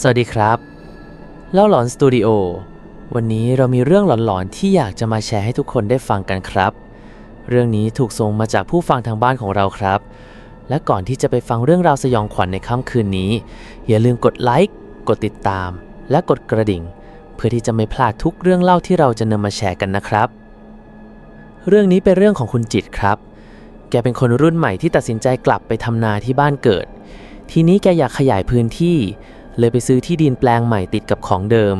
สวัสดีครับเล่าหลอนสตูดิโอวันนี้เรามีเรื่องหลอนๆที่อยากจะมาแชร์ให้ทุกคนได้ฟังกันครับ เรื่องนี้ถูกส่งมาจากผู้ฟังทางบ้านของเราครับ และก่อนที่จะไปฟังเรื่องราวสยองขวัญในค่ำคืนนี้ อย่าลืมกดไลค์กดติดตาม และกดกระดิ่ง เพื่อที่จะไม่พลาดทุกเรื่องเล่าที่เราจะนำมาแชร์กันนะครับ เรื่องนี้เป็นเรื่องของคุณจิตครับ แกเป็นคนรุ่นใหม่ที่ตัดสินใจกลับไปทำนาที่บ้านเกิด ทีนี้แกอยากขยายพื้นที่ เลยไปซื้อที่ดินแปลงใหม่ติดกับของเดิม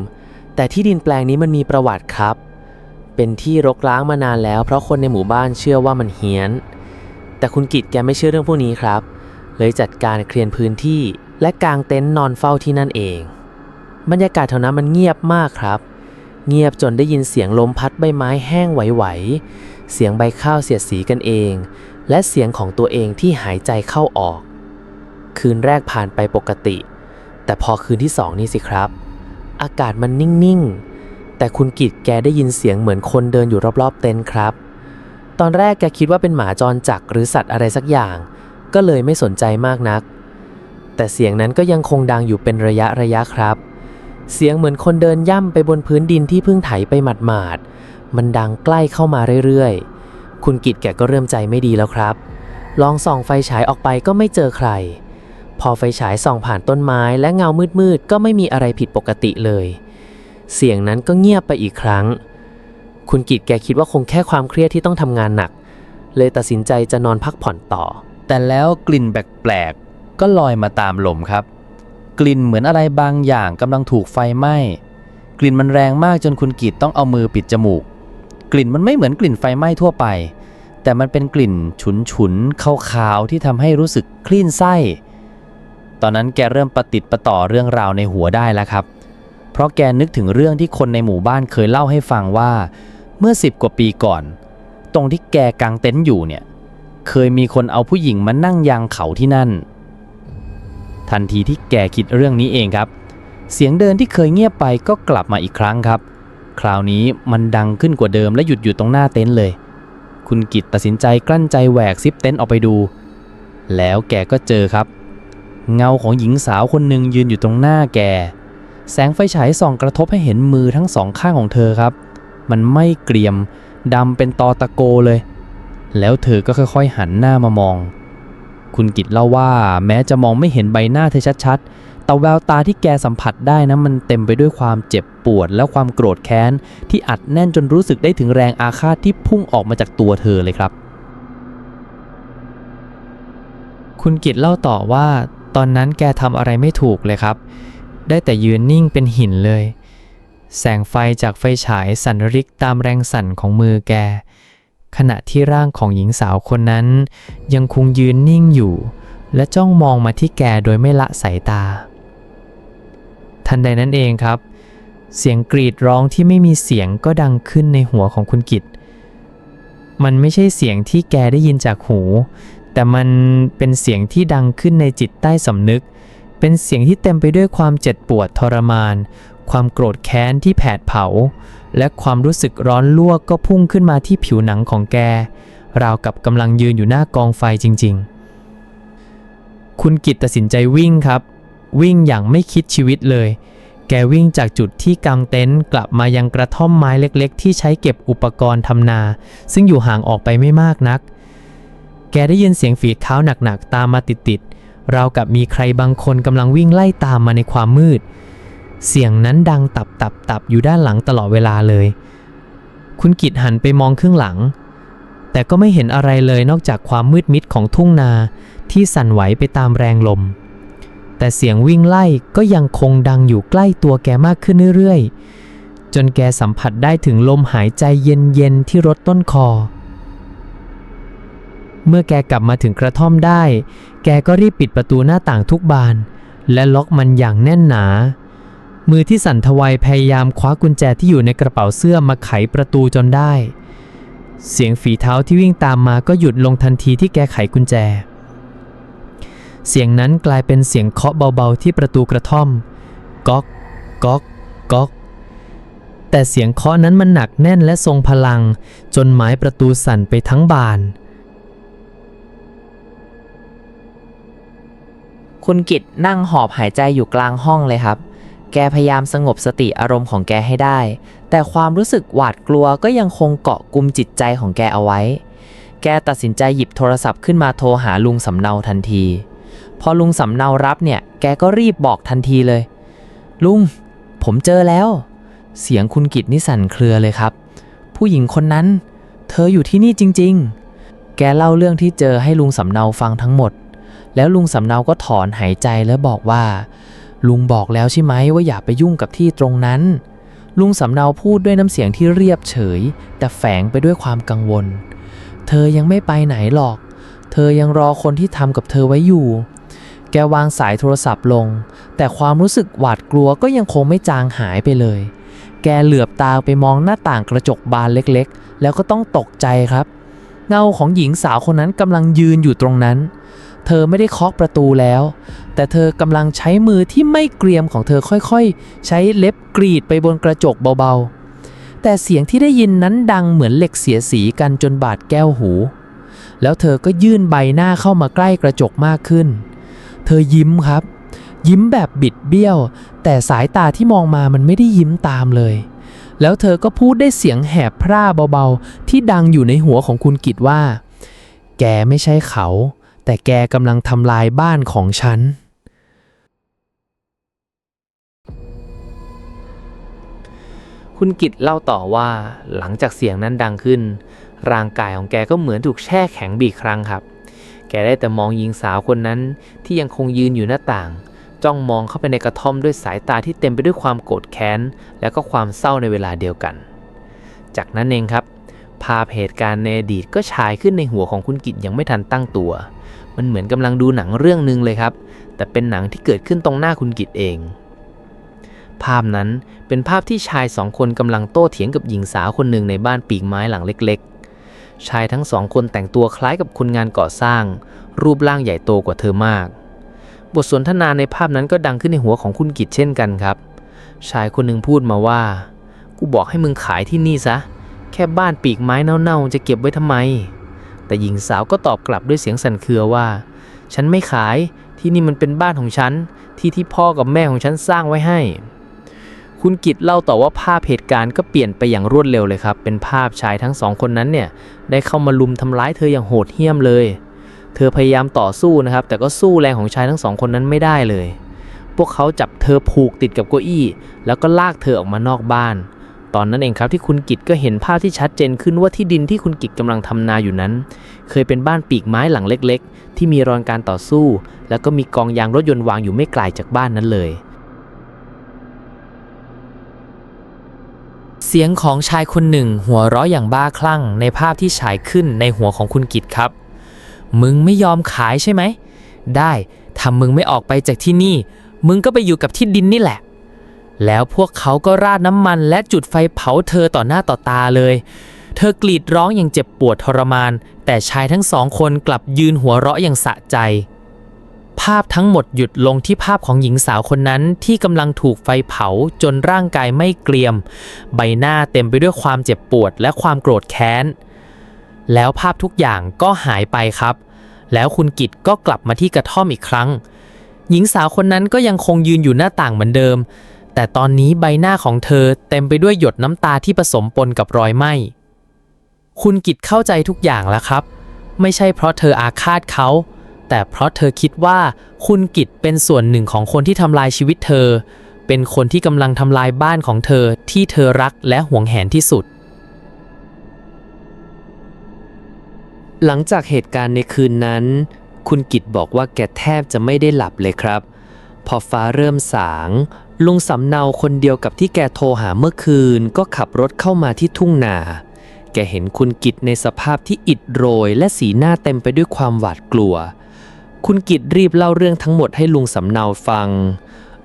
แต่ที่ดินแปลงนี้มันมีประวัติครับ เป็นที่รกร้างมานานแล้ว เพราะคนในหมู่บ้านเชื่อว่ามันเฮี้ยน แต่คุณกิตแกไม่เชื่อเรื่องพวกนี้ครับ เลยจัดการเคลียร์พื้นที่และกางเต็นท์นอนเฝ้าที่นั่นเอง บรรยากาศแถวนั้นมันเงียบมากครับ เงียบจนได้ยินเสียงลมพัดใบไม้แห้งไหวๆเสียงใบข้าวเสียดสีกันเอง และเสียงของตัวเองที่หายใจเข้าออก คืนแรกผ่านไปปกติ แต่พอคืนที่สองนี่สิครับ อากาศมันนิ่งๆ แต่คุณกิตแกได้ยินเสียงเหมือนคนเดินอยู่รอบๆ เต็นท์ครับ ตอนแรกแกคิดว่าเป็นหมาจรจักหรือสัตว์อะไรสักอย่าง ก็เลยไม่สนใจมากนัก แต่เสียงนั้นก็ยังคงดังอยู่เป็นระยะระยะครับ เสียงเหมือนคนเดินย่ำไปบนพื้นดินที่เพิ่งไถไปหมาดๆ มันดังใกล้เข้ามาเรื่อยๆ คุณกิตแกก็เริ่มใจไม่ดีแล้วครับ ลองส่องไฟฉายออกไปก็ไม่เจอใคร พอไฟฉายส่องผ่านต้นไม้และเงามืดๆก็ไม่มีอะไรผิดปกติเลย เสียงนั้นก็เงียบไปอีกครั้ง คุณกิตแกคิดว่าคงแค่ความเครียดที่ต้องทำงานหนัก เลยตัดสินใจจะนอนพักผ่อนต่อ แต่แล้วกลิ่นแปลกๆก็ลอยมาตามลมครับ กลิ่นเหมือนอะไรบางอย่างกำลังถูกไฟไหม้กลิ่นมันแรงมากจนคุณกิตต้องเอามือปิดจมูก กลิ่นมันไม่เหมือนกลิ่นไฟไหม้ทั่วไป แต่มันเป็นกลิ่นฉุนๆขาวๆที่ทำให้รู้สึกคลื่นไส้ ตอนนั้นแกเริ่มประติดประต่อเรื่องราวในหัวได้แล้วครับ เพราะแกนึกถึงเรื่องที่คนในหมู่บ้านเคยเล่าให้ฟังว่า เมื่อสิบกว่าปีก่อน ตรงที่แกกางเต็นท์อยู่เนี่ย เคยมีคนเอาผู้หญิงมานั่งยางเขาที่นั่น ทันทีที่แกคิดเรื่องนี้เองครับ เสียงเดินที่เคยเงียบไปก็กลับมาอีกครั้งครับ คราวนี้มันดังขึ้นกว่าเดิมและหยุดอยู่ตรงหน้าเต็นท์เลย คุณกิตตัดสินใจกลั้นใจแหวกซิปเต็นท์ออกไปดู แล้วแกก็เจอครับ เงาของหญิงสาวคนหนึ่งยืนอยู่ตรงหน้าแก แสงไฟฉายส่องกระทบให้เห็นมือทั้งสองข้างของเธอครับ มันไม่เกรียมดำเป็นตอตะโกเลย แล้วเธอก็ค่อยๆหันหน้ามามอง คุณกิตเล่าว่าแม้จะมองไม่เห็นใบหน้าเธอชัดๆ แต่แววตาที่แกสัมผัสได้นะมันเต็มไปด้วยความเจ็บปวดและความโกรธแค้น ที่อัดแน่นจนรู้สึกได้ถึงแรงอาฆาตที่พุ่งออกมาจากตัวเธอเลยครับ คุณกิตเล่าต่อว่า ตอนนั้นแกทำอะไรไม่ถูกเลยครับ ได้แต่ยืนนิ่งเป็นหินเลย แสงไฟจากไฟฉายสั่นริกตามแรงสั่นของมือแก ขณะที่ร่างของหญิงสาวคนนั้น ยังคงยืนนิ่งอยู่ และจ้องมองมาที่แกโดยไม่ละสายตา ทันใดนั้นเองครับ เสียงกรีดร้องที่ไม่มีเสียงก็ดังขึ้นในหัวของคุณกิตมันไม่ใช่เสียงที่แกได้ยินจากหู แต่มันเป็นเสียงที่ดังขึ้นในจิตใต้สำนึก เป็นเสียงที่เต็มไปด้วยความเจ็บปวดทรมาน ความโกรธแค้นที่แผดเผา และความรู้สึกร้อนลวกก็พุ่งขึ้นมาที่ผิวหนังของแก ราวกับกำลังยืนอยู่หน้ากองไฟจริง ๆ คุณกิตตัดสินใจวิ่งครับ วิ่งอย่างไม่คิดชีวิตเลยแกวิ่งจากจุดที่กางเต็นท์กลับมายังกระท่อมไม้เล็กๆ ที่ใช้เก็บอุปกรณ์ทำนา ซึ่งอยู่ห่างออกไปไม่มากนัก กได้ยินเสียงฝีเท้าหนักๆ ตามมาติดๆราวกับมีใครบางคนกำลังวิ่งไล่ตามมาในความมืด เสียงนั้นดังตับตับตับอยู่ด้านหลังตลอดเวลาเลย คุณกิตหันไปมองข้างหลัง แต่ก็ไม่เห็นอะไรเลยนอกจากความมืดมิดของทุ่งนาที่สั่นไหวไปตามแรงลม แต่เสียงวิ่งไล่ก็ยังคงดังอยู่ใกล้ตัวแกมากขึ้นเรื่อยๆ จนแกสัมผัสได้ถึงลมหายใจเย็นๆที่รดต้นคอ เมื่อแกกลับมาถึงกระท่อมได้ แกก็รีบปิดประตูหน้าต่างทุกบาน และล็อกมันอย่างแน่นหนา มือที่สั่นทะไวพยายามคว้ากุญแจที่อยู่ในกระเป๋าเสื้อมาไขประตูจนได้ เสียงฝีเท้าที่วิ่งตามมาก็หยุดลงทันทีที่แกไขกุญแจ เสียงนั้นกลายเป็นเสียงเคาะเบาๆที่ประตูกระท่อม ก๊อก ก๊อก ก๊อกแต่เสียงเคาะนั้นมันหนักแน่นและทรงพลัง จนไม้ประตูสั่นไปทั้งบาน คุณกิตนั่งหอบหายใจอยู่กลางห้องเลยครับ แกพยายามสงบสติอารมณ์ของแกให้ได้ แต่ความรู้สึกหวาดกลัวก็ยังคงเกาะกุมจิตใจของแกเอาไว้ แกตัดสินใจหยิบโทรศัพท์ขึ้นมาโทรหาลุงสำเนาทันที พอลุงสำเนารับเนี่ย แกก็รีบบอกทันทีเลย ลุง ผมเจอแล้ว เสียงคุณกิตนี่สั่นเครือเลยครับ ผู้หญิงคนนั้น เธออยู่ที่นี่จริง ๆ แกเล่าเรื่องที่เจอให้ลุงสำเนาฟังทั้งหมด แล้วลุงสำเนาก็ถอนหายใจแล้วบอกว่า ลุงบอกแล้วใช่ไหมว่าอย่าไปยุ่งกับที่ตรงนั้น ลุงสำเนาพูดด้วยน้ำเสียงที่เรียบเฉย แต่แฝงไปด้วยความกังวล เธอยังไม่ไปไหนหรอก เธอยังรอคนที่ทำกับเธอไว้อยู่ แกวางสายโทรศัพท์ลง แต่ความรู้สึกหวาดกลัวก็ยังคงไม่จางหายไปเลย แกเหลือบตาไปมองหน้าต่างกระจกบานเล็กๆ แล้วก็ต้องตกใจครับเงาของหญิงสาวคนนั้นกำลังยืนอยู่ตรงนั้น เธอไม่ได้เคาะประตูแล้ว แต่เธอกำลังใช้มือที่ไม่เกรียมของเธอค่อยๆ ใช้เล็บกรีดไปบนกระจกเบาๆ แต่เสียงที่ได้ยินนั้นดังเหมือนเหล็กเสียสีกันจนบาดแก้วหู แล้วเธอก็ยื่นใบหน้าเข้ามาใกล้กระจกมากขึ้น เธอยิ้มครับ ยิ้มแบบบิดเบี้ยว แต่สายตาที่มองมามันไม่ได้ยิ้มตามเลย แล้วเธอก็พูดได้เสียงแหบพร่าเบาๆ ที่ดังอยู่ในหัวของคุณกิตว่า แกไม่ใช่เขา แต่แกกำลังทำลายบ้านของฉัน คุณกิตเล่าต่อว่าหลังจากเสียงนั้นดังขึ้น ร่างกายของแกก็เหมือนถูกแช่แข็งบีครั้งครับ แกได้แต่มองหญิงสาวคนนั้นที่ยังคงยืนอยู่หน้าต่าง จ้องมองเข้าไปในกระท่อมด้วยสายตาที่เต็มไปด้วยความโกรธแค้น และก็ความเศร้าในเวลาเดียวกัน จากนั้นเองครับ ภาพเหตุการณ์ในอดีตก็ฉายขึ้นในหัวของคุณกิตยังไม่ทันตั้งตัว มันเหมือนกำลังดูหนังเรื่องหนึ่งเลยครับ แต่เป็นหนังที่เกิดขึ้นตรงหน้าคุณกิตเอง ภาพนั้นเป็นภาพที่ชายสองคนกำลังโต้เถียงกับหญิงสาวคนหนึ่งในบ้านปีกไม้หลังเล็ก ๆ ชายทั้งสองคนแต่งตัวคล้ายกับคนงานก่อสร้าง รูปร่างใหญ่โตกว่าเธอมาก บทสนทนาในภาพนั้นก็ดังขึ้นในหัวของคุณกิตเช่นกันครับ ชายคนหนึ่งพูดมาว่า กูบอกให้มึงขายที่นี่ซะ ค่บ้านปีกไม้เน่าๆจะเก็บไว้ทำไม แต่หญิงสาวก็ตอบกลับด้วยเสียงสั่นเครือว่า ฉันไม่ขายที่นี่มันเป็นบ้านของฉัน ที่ที่พ่อกับแม่ของฉันสร้างไว้ให้ คุณกิตเล่าต่อว่าภาพเหตุการณ์ก็เปลี่ยนไปอย่างรวดเร็วเลยครับ เป็นภาพชายทั้งสองคนนั้นเนี่ยได้เข้ามาลุมทำร้ายเธออย่างโหดเหี้ยมเลย เธอพยายามต่อสู้นะครับ แต่ก็สู้แรงของชายทั้งสองคนนั้นไม่ได้เลย พวกเขาจับเธอผูกติดกับเก้าอี้ แล้วก็ลากเธอออกมานอกบ้าน ตอนนั้นเองครับที่คุณกิตก็เห็นภาพที่ชัดเจนขึ้นว่าที่ดินที่คุณกิตกำลังทำนาอยู่นั้น เคยเป็นบ้านปีกไม้หลังเล็ก ๆ ที่มีรอยการต่อสู้ แล้วก็มีกองยางรถยนต์วางอยู่ไม่ไกลจากบ้านนั้นเลย เสียงของชายคนหนึ่ง หัวเราะอย่างบ้าคลั่ง ในภาพที่ฉายขึ้นในหัวของคุณกิตครับ มึงไม่ยอมขายใช่ไหม ได้ถ้ามึงไม่ออกไปจากที่นี่ มึงก็ไปอยู่กับที่ดินนี่แหละ แล้วพวกเขาก็ราดน้ำมันและจุดไฟเผาเธอต่อหน้าต่อตาเลย เธอกรีดร้องอย่างเจ็บปวดทรมาน แต่ชายทั้งสองคนกลับยืนหัวเราะอย่างสะใจ ภาพทั้งหมดหยุดลงที่ภาพของหญิงสาวคนนั้นที่กำลังถูกไฟเผาจนร่างกายไม่เกรียม ใบหน้าเต็มไปด้วยความเจ็บปวดและความโกรธแค้น แล้วภาพทุกอย่างก็หายไปครับ แล้วคุณกิตก็กลับมาที่กระท่อมอีกครั้ง หญิงสาวคนนั้นก็ยังคงยืนอยู่หน้าต่างเหมือนเดิม แต่ตอนนี้ใบหน้าของเธอเต็มไปด้วยหยดน้ำตาที่ผสมปนกับรอยไหม้คุณกิตเข้าใจทุกอย่างแล้วครับ ไม่ใช่เพราะเธออาฆาตเขา แต่เพราะเธอคิดว่าคุณกิตเป็นส่วนหนึ่งของคนที่ทำลายชีวิตเธอ เป็นคนที่กำลังทำลายบ้านของเธอที่เธอรักและหวงแหนที่สุด หลังจากเหตุการณ์ในคืนนั้น คุณกิตบอกว่าแกแทบจะไม่ได้หลับเลยครับ พอฟ้าเริ่มสาง ลุงสำเนาคนเดียวกับที่แกโทรหาเมื่อคืน ก็ขับรถเข้ามาที่ทุ่งนา แกเห็นคุณกิตในสภาพที่อิดโรย และสีหน้าเต็มไปด้วยความหวาดกลัว คุณกิตรีบเล่าเรื่องทั้งหมดให้ลุงสำเนาฟัง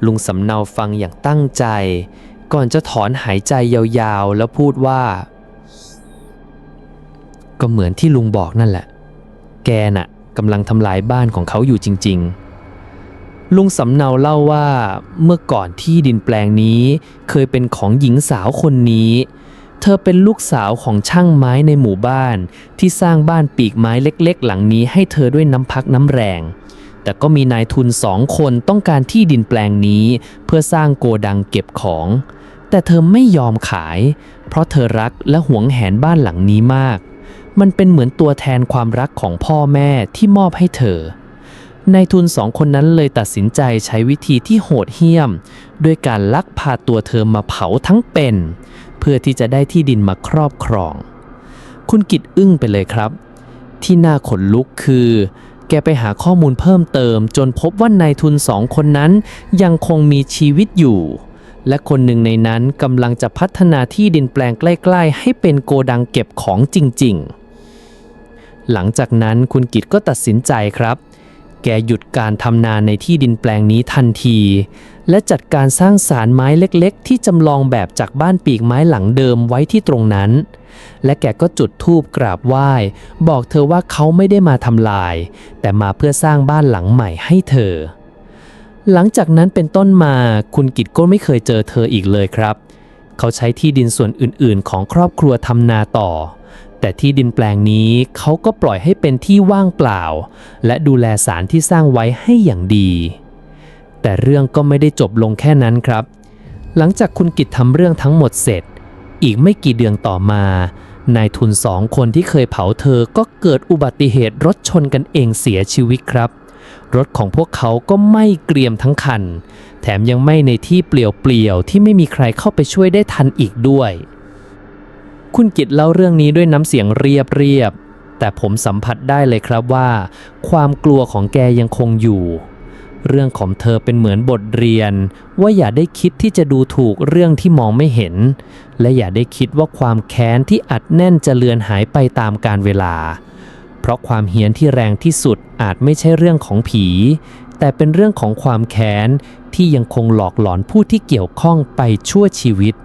ลุงสำเนาฟังอย่างตั้งใจ ก่อนจะถอนหายใจยาวๆ แล้วพูดว่า ก็เหมือนที่ลุงบอกนั่นแหละ แกน่ะกำลังทำลายบ้านของเขาอยู่จริง ๆ ลุงสำเนาเล่าว่าเมื่อก่อนที่ดินแปลงนี้เคยเป็นของหญิงสาวคนนี้ เธอเป็นลูกสาวของช่างไม้ในหมู่บ้าน ที่สร้างบ้านปีกไม้เล็กๆ หลังนี้ให้เธอด้วยน้ำพักน้ำแรง แต่ก็มีนายทุนสองคนต้องการที่ดินแปลงนี้ เพื่อสร้างโกดังเก็บของ แต่เธอไม่ยอมขาย เพราะเธอรักและหวงแหนบ้านหลังนี้มาก มันเป็นเหมือนตัวแทนความรักของพ่อแม่ที่มอบให้เธอ นายทุนสองคนนั้นเลยตัดสินใจใช้วิธีที่โหดเหี้ยม ด้วยการลักพาตัวเธอมาเผาทั้งเป็น เพื่อที่จะได้ที่ดินมาครอบครอง คุณกิตอึ้งไปเลยครับ ที่น่าขนลุกคือ แกไปหาข้อมูลเพิ่มเติม จนพบว่านายทุนสองคนนั้นยังคงมีชีวิตอยู่ และคนหนึ่งในนั้นกำลังจะพัฒนาที่ดินแปลงใกล้ ๆ ให้เป็นโกดังเก็บของจริง ๆ หลังจากนั้นคุณกิตก็ตัดสินใจครับ แกหยุดการทำนาในที่ดินแปลงนี้ทันที และจัดการสร้างสารไม้เล็กๆ ที่จำลองแบบจากบ้านปีกไม้หลังเดิมไว้ที่ตรงนั้น และแกก็จุดธูปกราบไหว้ บอกเธอว่าเขาไม่ได้มาทำลาย แต่มาเพื่อสร้างบ้านหลังใหม่ให้เธอ หลังจากนั้นเป็นต้นมาคุณกิตก็ไม่เคยเจอเธออีกเลยครับ เขาใช้ที่ดินส่วนอื่นๆ ของครอบครัวทำนาต่อ แต่ที่ดินแปลงนี้เขาก็ปล่อยให้เป็นที่ว่างเปล่า และดูแลสารที่สร้างไว้ให้อย่างดี แต่เรื่องก็ไม่ได้จบลงแค่นั้นครับ หลังจากคุณกิตทำเรื่องทั้งหมดเสร็จ อีกไม่กี่เดือนต่อมา นายทุนสองคนที่เคยเผาเธอก็เกิดอุบัติเหตุรถชนกันเองเสียชีวิตครับ รถของพวกเขาก็ไม้เกรียมทั้งคัน แถมยังไม้ในที่เปลี่ยวๆที่ไม่มีใครเข้าไปช่วยได้ทันอีกด้วย คุณกิตเล่าเรื่องนี้ด้วยน้ำเสียงเรียบเรียบๆแต่ผมสัมผัสได้เลยครับว่า ความกลัวของแกยังคงอยู่ เรื่องของเธอเป็นเหมือนบทเรียน ว่าอย่าได้คิดที่จะดูถูกเรื่องที่มองไม่เห็น และอย่าได้คิดว่าความแค้นที่อัดแน่นจะเลือนหายไปตามกาลเวลา เพราะความเฮี้ยนที่แรงที่สุดอาจไม่ใช่เรื่องของผี แต่เป็นเรื่องของความแค้นที่ยังคงหลอกหลอนผู้ที่เกี่ยวข้องไปชั่วชีวิต